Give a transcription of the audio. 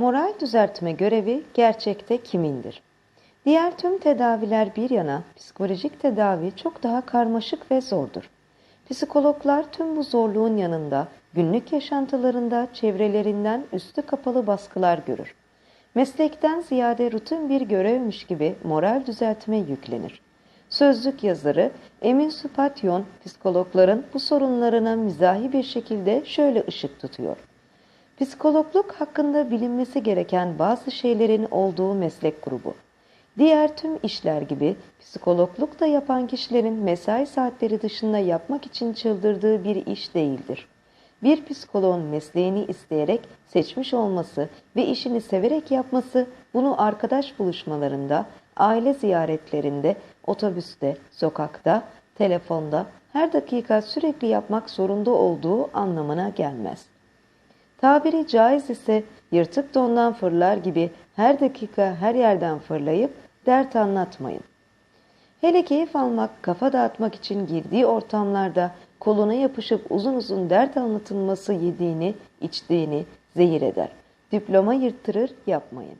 Moral düzeltme görevi gerçekte kimindir? Diğer tüm tedaviler bir yana psikolojik tedavi çok daha karmaşık ve zordur. Psikologlar tüm bu zorluğun yanında günlük yaşantılarında çevrelerinden üstü kapalı baskılar görür. Meslekten ziyade rutin bir görevmiş gibi moral düzeltme yüklenir. Sözlük yazarı Emin Supatyon psikologların bu sorunlarına mizahi bir şekilde şöyle ışık tutuyor. Psikologluk hakkında bilinmesi gereken bazı şeylerin olduğu meslek grubu. Diğer tüm işler gibi psikologluk da yapan kişilerin mesai saatleri dışında yapmak için çıldırdığı bir iş değildir. Bir psikoloğun mesleğini isteyerek seçmiş olması ve işini severek yapması bunu arkadaş buluşmalarında, aile ziyaretlerinde, otobüste, sokakta, telefonda her dakika sürekli yapmak zorunda olduğu anlamına gelmez. Tabiri caiz ise yırtık dondan fırlar gibi her dakika her yerden fırlayıp dert anlatmayın. Hele keyif almak, kafa dağıtmak için girdiği ortamlarda koluna yapışıp uzun uzun dert anlatılması yediğini, içtiğini zehir eder. Diploma yırttırır, yapmayın.